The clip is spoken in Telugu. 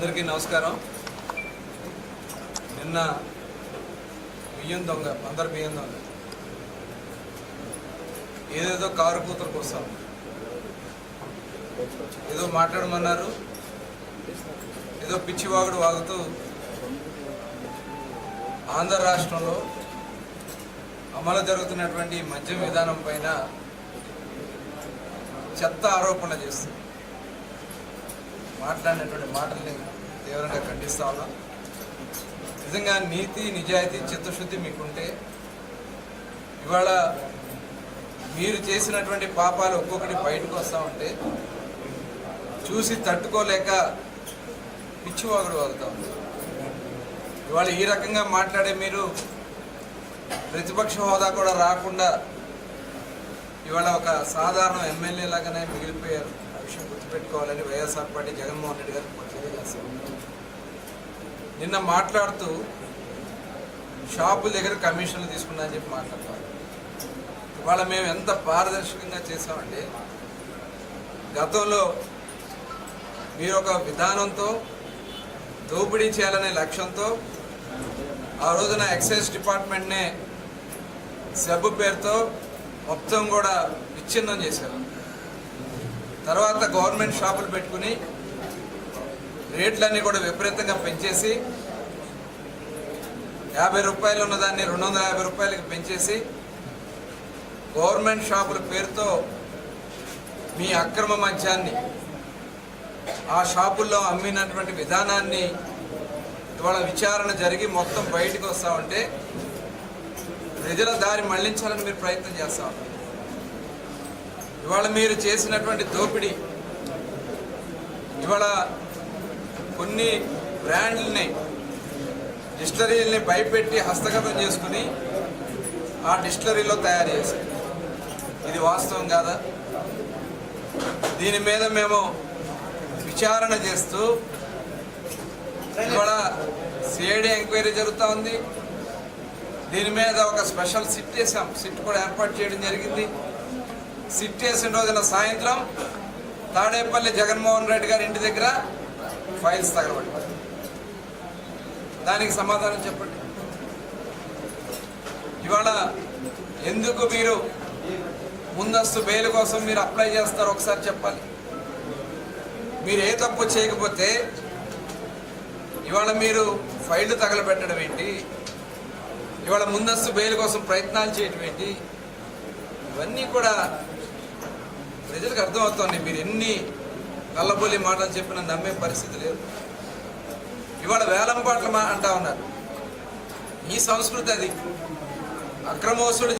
అందరికీ నమస్కారం. నిన్న బియ్యం దొంగ అందరు బియ్యం దొంగ. ఏదేదో కారు కూతురు కోసం. ఏదో మాట్లాడమన్నారు. ఏదో పిచ్చివాగుడు వాగుతూ ఆంధ్ర రాష్ట్రంలో అమలు జరుగుతున్నటువంటి మద్యం విధానం పైన చెత్త ఆరోపణ చేస్తుంది మాట్లాడినటువంటి మాటల్ని తీవ్రంగా ఖండిస్తా ఉన్నాం. నిజంగా నీతి నిజాయితీ చిత్తశుద్ధి మీకుంటే ఇవాళ మీరు చేసినటువంటి పాపాలు ఒక్కొక్కటి బయటకు వస్తూ ఉంటే చూసి తట్టుకోలేక పిచ్చివాగుడు వాగుతా ఉంది ఇవాళ ఈ రకంగా మాట్లాడే మీరు ప్రతిపక్ష హోదా కూడా రాకుండా ఇవాళ ఒక సాధారణ ఎమ్మెల్యే లాగానే మిగిలిపోయారు. విషయం గుర్తుపెట్టుకోవాలని వైఎస్ఆర్ పార్టీ జగన్మోహన్ రెడ్డి గారు తెలియజేస్తారు నిన్న మాట్లాడుతూ షాపుల దగ్గర కమిషన్లు తీసుకున్నా అని చెప్పి మాట్లాడతారు ఇవాళ మేము ఎంత పారదర్శకంగా చేసామంటే గతంలో మీరు ఒక విధానంతో దోపిడీ చేయాలనే లక్ష్యంతో ఆ రోజున ఎక్సైజ్ డిపార్ట్మెంట్నే సబ్బు పేరుతో మొత్తం కూడా విచ్ఛిన్నం చేశారు. తర్వాత గవర్నమెంట్ షాపులు పెట్టుకుని రేట్లన్నీ కూడా విపరీతంగా పెంచేసి యాభై రూపాయలు ఉన్నదాన్ని రెండు వందల యాభై రూపాయలకి పెంచేసి గవర్నమెంట్ షాపుల పేరుతో మీ అక్రమ మద్యాన్ని ఆ షాపుల్లో అమ్మినటువంటి విధానాన్ని ఇవాళ విచారణ జరిగి మొత్తం బయటకు వస్తా ఉంటే ప్రజల దారి మళ్ళించాలని మీరు ప్రయత్నం చేస్తూ ఉంటారు ఇవాళ మీరు చేసినటువంటి దోపిడీ ఇవాళ కొన్ని బ్రాండ్లని డిస్టరీల్ని భయపెట్టి హస్తగతం చేసుకుని ఆ డిస్టరీలో తయారు చేశారు. ఇది వాస్తవం కాదా? దీని మీద మేము విచారణ చేస్తూ ఇవాళ సిఐడి ఎంక్వైరీ జరుగుతూ ఉంది. దీని మీద ఒక స్పెషల్ సిట్ వేసాం సిట్ కూడా ఏర్పాటు చేయడం జరిగింది. సిట్ వేసిన రోజున సాయంత్రం తాడేపల్లి జగన్మోహన్ రెడ్డి గారి ఇంటి దగ్గర ఫైల్స్ తగలబడి దానికి సమాధానం చెప్పండి. ఇవాళ ఎందుకు మీరు ముందస్తు బెయిల్ కోసం మీరు అప్లై చేస్తారో ఒకసారి చెప్పాలి. మీరు ఏ తప్పు చేయకపోతే ఇవాళ మీరు ఫైల్ తగలబెట్టడం ఏంటి? ఇవాళ ముందస్తు బెయిల్ కోసం ప్రయత్నాలు చేయడం ఏంటి? ఇవన్నీ కూడా ప్రజలకు అర్థమవుతోంది. మీరు ఎన్ని కళ్ళబోలి మాటలు చెప్పినా నమ్మే పరిస్థితి లేదు. ఇవాళ వేలం పాటలు మా అంటా ఉన్నారు. ఈ సంస్కృతి అది. అక్రమోసుడు